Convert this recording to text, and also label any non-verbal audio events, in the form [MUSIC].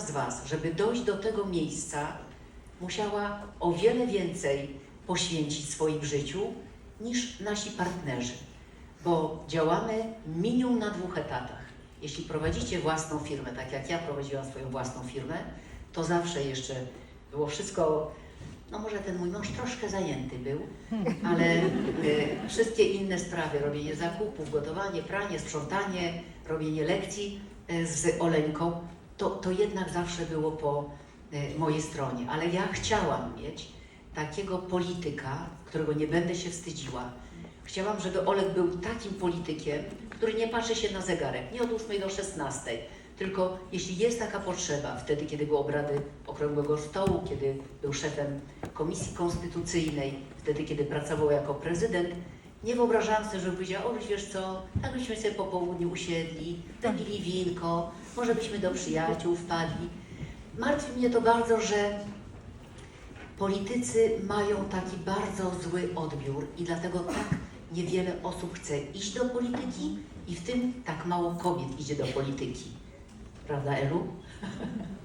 z Was, żeby dojść do tego miejsca, musiała o wiele więcej poświęcić swoim życiu niż nasi partnerzy, bo działamy minimum na dwóch etatach. Jeśli prowadzicie własną firmę, tak jak ja prowadziłam swoją własną firmę, to zawsze jeszcze było wszystko, no może ten mój mąż troszkę zajęty był, ale e, wszystkie inne sprawy, robienie zakupów, gotowanie, pranie, sprzątanie, robienie lekcji e, z Oleńką, to, to jednak zawsze było po e, mojej stronie. Ale ja chciałam mieć takiego polityka, którego nie będę się wstydziła. Chciałam, żeby Olek był takim politykiem, który nie patrzy się na zegarek, nie od 8 do 16, tylko jeśli jest taka potrzeba, wtedy, kiedy były obrady Okrągłego Stołu, kiedy był szefem Komisji Konstytucyjnej, wtedy, kiedy pracował jako prezydent, nie wyobrażałam sobie, żeby powiedział, Oluś, wiesz co, tak byśmy sobie po południu usiedli, wypili winko, może byśmy do przyjaciół wpadli. Martwi mnie to bardzo, że politycy mają taki bardzo zły odbiór i dlatego tak niewiele osób chce iść do polityki i w tym tak mało kobiet idzie do polityki. Prawda, Elu? [LAUGHS]